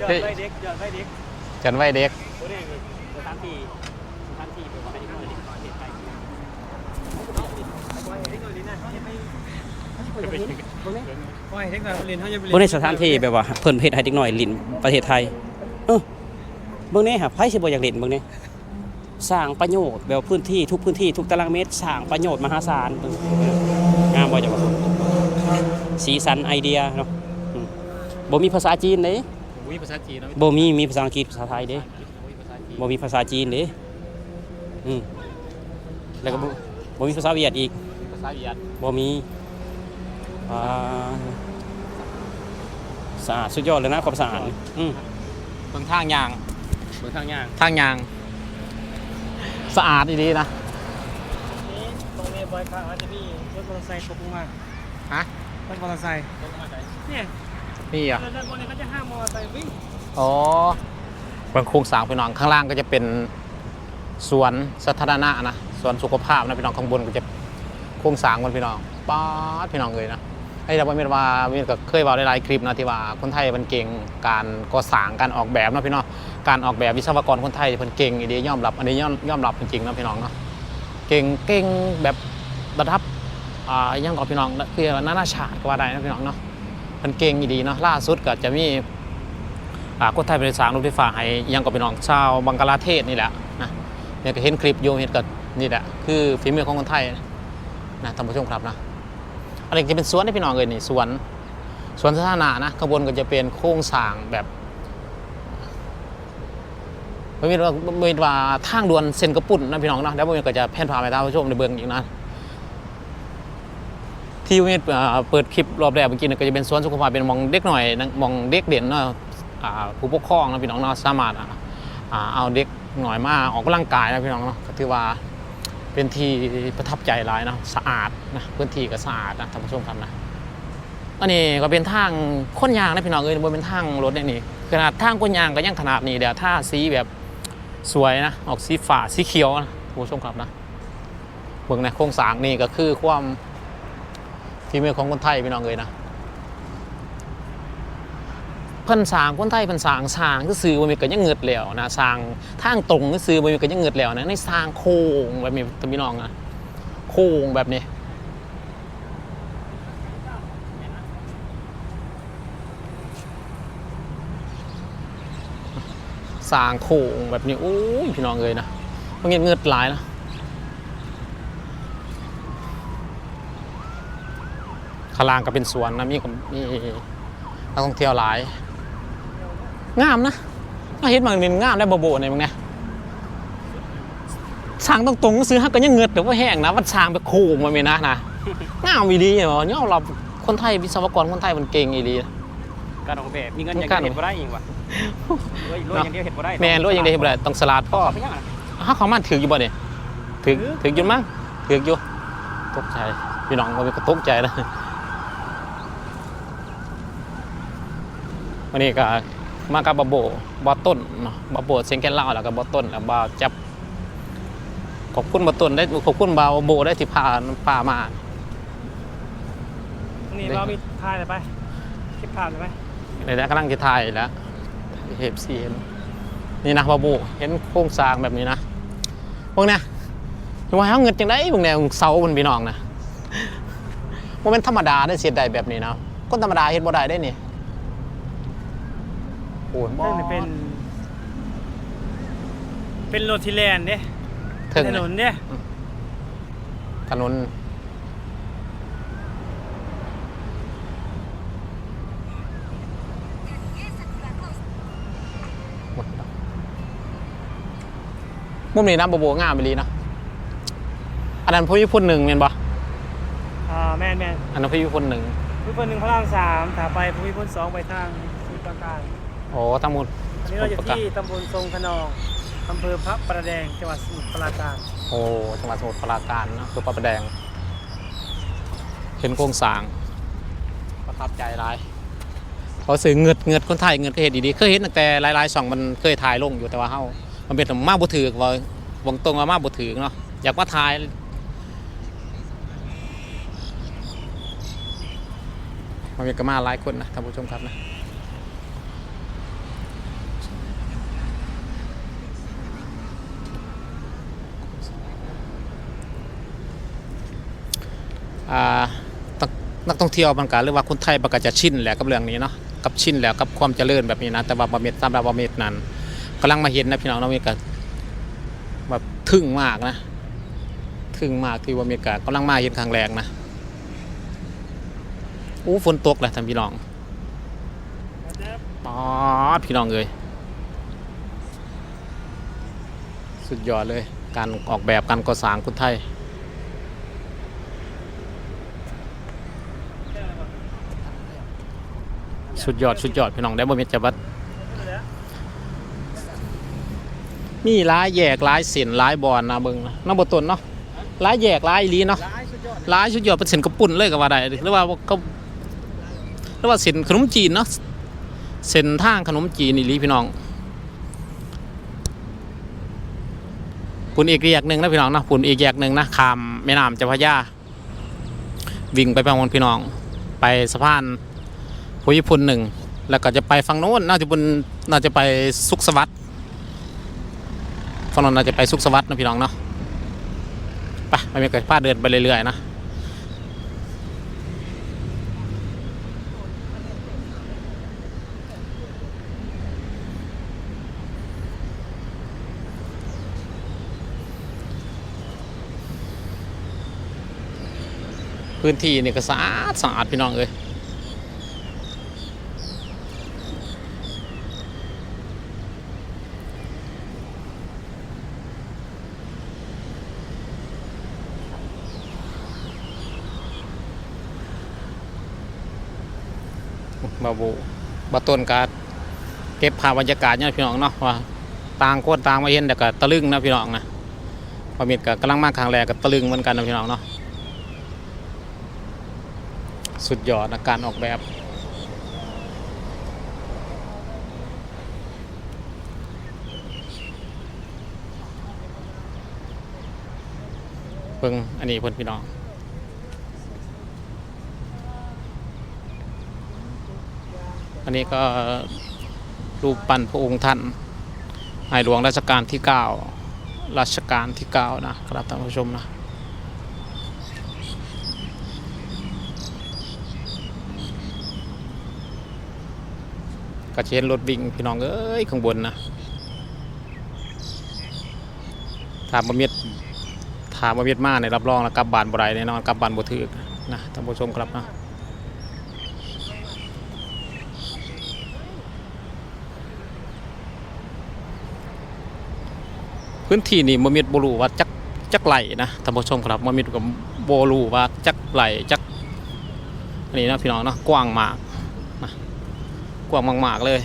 ยอดไว้เด็กยอดไว้เด็กจันไว้เด็กโอ้เนี่ยสถานที่สถานที่เป็นของไอ้น้อยนี่เด็กไทยโอ้ยเด็กน้อยเรียนเขาจะไปเรียนเบิ่งในสถานที่แบบว่าเพิ่นเฮ็ดให้เด็กน้อยลิ้นประเทศไทย เออเบิ่งนี่ครับไผสิบ่อยากเล่นเบิ่งนี่สร้างประโยชน์แบบพื้นที่ทุกพื้นที่ทุกตารางเมตรสร้างประโยชน์มหาศาลเบิ่งงามบ่จังว่าสีสันไอเดียเนาะอืมบ่มีภาษาจีนเด้ วิภาษาจีนเนาะบ่มีมีภาษาอังกฤษภาษาไทยเด้ภาษาจีนบ่มีภาษาจีนเด้อืมแล้วก็บ่บ่มีภาษาเวียดอีกภาษาเวียดบ่มีอ่าสะอาดสุดยอดเลยนะความสะอาดอืมเบิ่งทางยางเบิ่งทางย่างทางยาง สะอาดดีๆนะนี่ตรงนี้บอยคาอาจจะมีรถมอเตอร์ไซค์ตกลงมาฮะรถมอเตอร์ไซค์เนี่ย นี่อะแล้วด้านบนเนี่ยเขาจะห้ามมอเตอร์ไซค์วิ่งอ๋อบางโครงสร้างพี่น้องข้างล่างก็จะเป็นสวนสาธารณะนะสวนสุขภาพนะพี่น้องข้างบนก็จะโครงสร้างมันพี่น้องป๊าดพี่น้องเลยนะไอ้เราไม่ว่ามีก็เคยบอกหลายๆคลิปนะที่ว่าคนไทยมันเก่งการก่อสร้างการออกแบบนะพี่น้องการออกแบบวิศวกรคนไทยเพิ่นเก่งอีเดียยอมรับอันนี้ยอมยอมรับจริงๆนะพี่น้องเนาะเก่งเก่งแบบระดับอ่ายังกับพี่น้องคือนานาชาติก็ว่าได้นะพี่น้องเนาะ เพิ่นเก่งอีดีเนาะล่าสุดก็จะมีอ่าคนไทยเป็นสร้างรถไฟฟ้าให้ยังกับพี่น้องชาวบังกลาเทศนี่แหละนะเนี่ยก็เห็นคลิปอยู่เห็นก็นี่แหละคือฝีมือของคนไทยนะท่านผู้ชมครับนะอันนี้จะเป็นสวนที่พี่น้องเลยนี่สวนสวนสาธารณะนะข้างบนก็จะเป็นโครงสร้างแบบไม่มีว่าไม่มีว่าทางด่วนเส้นกระปุ่นนะพี่น้องนะแล้วผมก็จะแพ่นพาไปท่านผู้ชมในเบื้องอีกนะ ที่ผมเปิดคลิปรอบแรกเมื่อกี้เนี่ยก็จะเป็นสวนสุขภาพเป็นมองเด็กหน่อยมองเด็กเด่นเนาะผู้ปกครองนะพี่น้องเนาะสามารถเอาเด็กหน่อยมาออกกำลังกายนะพี่น้องเนาะก็ถือว่าเป็นที่ประทับใจหลายนะสะอาดนะพื้นที่ก็สะอาดนะท่านผู้ชมครับนะอันนี้ก็เป็นทางค้นยางนะพี่น้องเอ้ยบนเป็นทางรถเนี่ยนี่ขนาดทางค้นยางก็ยังขนาดนี้เดี๋ยวถ้าสีแบบสวยนะออกสีฟ้าสีเขียวนะผู้ชมครับนะเบื้องในโครงสร้างนี่ก็คือความ ฝีมือของคนไทยพี่น้องเอ้ยนะพิ่นสางคนไทยพิ่นสางสางก็ซื้อบ่มีก็ยังเงิดแล้วนะสางทางตรงก็ซื้อบ่มีก็ยังเงิดแล้วนะในสางโค้งแบบนี้พี่น้องนะโค้งแบบนี้สางโค้งแบบนี้โอ้ยพี่น้องเอ้ยนะมันเงิดเงิดหลายนะ ข้างล่างก็เป็นสวนนะมีก็มีนักท่องเที่ยวหลาย งามนะน่าเห็นบางนินงามได้โบโบเนี่ยมึงไงสร้างตรงๆก็ซื้อฮักก็ยังเงือดแต่ว่าแห้งนะมันสร้างไปโค้งมาไม่นะนะงามอีดีเหรอเนี่ยเราคนไทยวิศวกรคนไทยมันเก่งอีดีการออกแบบมีเงินอย่างเดียวเห็นบ่ได้เองว่ะรวยรวยอย่างเดียวเห็นบ่ได้แม่นรู้ยังได้เห็นบ่ได้ต้องสลัดพ่อไม่ยังอะฮักเขามันถืออยู่บ่เนี่ยถือถือถืออยู่มั้งถืออยู่ตกใจพี่น้องมันก็ตกใจนะ วันนี้ก็มากับบาโบบอต้นเนาะบาโบเซงแกนเล่าแล้วก็บอต้นแล้วบาจับขอบคุณบอต้นได้ขอบคุณบาโบได้ที่พาพามานี่เรามีทายเลยไปคลิปภาพเลยไหมในนี้กำลังจะถ่ายแล้วเห็บซีนนี่นะบาโบเห็นโครงสร้างแบบนี้นะพวกเนี้ยว่าเขาเงินจังได้พวกเนี้ยเสามันพี่น้องนะมันเป็นธรรมดาได้เสียดายแบบนี้นะคนธรรมดาเห็นบ่ได้ได้นี่ โอ้ยบ่นี่เป็น เป็นโรทิแลนด์เด้ถึงถนนเด้ถนนมุมนี้นะบโบงามไปลีนะอันนั้นพระยุพลหนึ่งเห็นปะอ่าแม่นแม่นอันนั้นพระยุพลหนึ่งภูมิพลหนึ่งพระรามสามถาไปภูมิพลสองไปทางสมุทรปราการโอ้ทั้งหมดอันนี้เราอยู่ที่ตำบลทรงขนองอำเภอพระประแดงจังหวัดสมุทรปราการ โอ้จังหวัดสมุทรปราการนะคือปลาประแดง เห็นโครงสร้าง ประทับใจหลายเขาสื่อเงิดเงิดคนไทยเงิดก็เห็นดีๆเคยเห็นตั้งแต่หลายๆช่องมันเคยถ่ายลงอยู่แต่ว่าเฮามันเป็นมาบุถือว่าวังตรงว่ามาบุถือเนาะอยากมาถ่ายมันมีกระมาหลายคนนะท่านผู้ชมครับนะ นักท่องเที่ยวมันก็หรือว่าคนไทยมันก็จะชินแหละกับเรื่องนี้เนาะกับชินแล้วกับความเจริญแบบนี้นะแต่ว่าบะเม็ดสำหรับะเม็ดนั้นกำลังมาเห็นนะพี่น้องนาะมีก็แบบทึ่งมากนะทึ่งมากที่ว่ามีก็กำลังมาเห็นครั้งแรกนะอู้ฝนตกแหละท่านพี่น้องป๊อดพี่น้องเอ้ยสุดยอดเลยการออกแบบการก่อสร้างคนไทย สุดยอดสุดยอดพี่น้องได้บ่มีจะบัดมีหลายแยกหลายเส้นหลายบอนนะเบิ่งนะน้ำบต้นเนาะหลายแยกหลายอีหลีเนาะร้ายสุดยอดหลายสุดยอดเป็นเส้นกระปุ่นเลยก็ว่าได้หรือว่าก็หรือว่าเส้นขนมจีนเนาะเส้นทางขนมจีนอีหลีพี่น้องปุ่นอีกแยกหนึ่งนะพี่น้องนะปุ่นอีกแยกหนึ่งนะข้ามแม่น้ำเจ้าพระยาวิ่งไปประมณพี่น้อง ไปสะพาน ภูมิพลหนึ่งแล้วก็จะไปฝั่งโน้นน่าจะบนน่าจะไปสุขสวัสดิ์ฝั่งโน้นน่าจะไปสุขสวัสดิ์นะพี่น้องเนาะไปไม่มีเกิดพลาดเดินไปเรื่อยๆนะพื้นที่นี่ก็สะอาดสะอาดพี่น้องเอ้ย บาบูบาต้นกาเก็บภาพบรรยากาศเนี่ยพี่น้องเนาะว่าต่างโคนต่างมาเห็นแต่ก็ตะลึงนะพี่น้องนะพอมีดก็กำลังมาครั้งแรกก็ตะลึงเหมือนกันนะพี่น้องเนาะสุดยอดนะการออกแบบ เพิ่งอันนี้เพิ่นพี่น้อง อันนี้ก็รูปปั้นพระองค์ท่านในหลวงรัชกาลที่ 9 รัชกาลที่ 9 นะครับท่านผู้ชมนะก็จะเห็นรถวิ่งพี่น้องเอ้ยข้างบนนะถามมาเมียดถามมาเมียดมาในรับรองแล้วกลับบานบ่ไรแน่นอนกลับบานบ่ถือนะท่านผู้ชมครับนะ พื้นที่นี่มันมีบรูว่าจักจักไหลนะท่านผู้ชมครับมันมีกับโบรูว่าจักไหลจักอันนี้นะพี่น้องเนาะกว้างมากนะกว้างมากๆเลย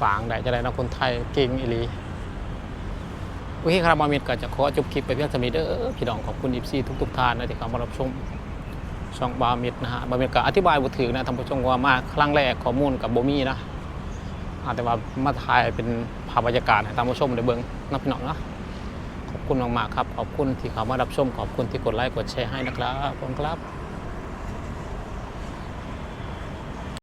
สางได้จะได้นะคนไทยเก่งอีหลีโอเคครับมามิดก็จะขอจบคลิปไปเพียงเท่านี้เด้อพี่น้องขอบคุณอีซีทุกๆท่านนะที่เข้ามารับชมช่องบามิดนะฮะบามิดก็อธิบายบุถือนะท่านผู้ชมว่ามาครั้งแรกข้อมูลกับโบมี่นะอาแต่ว่ามาถ่ายเป็นภาพบรรยากาศให้ท่านผู้ชมได้เบิ่งนะพี่น้องนะขอบคุณมากๆครับ ขอบคุณที่เข้ามารับชม ขอบคุณที่กดไลค์กดแชร์ให้นะครับขอบคุณครับ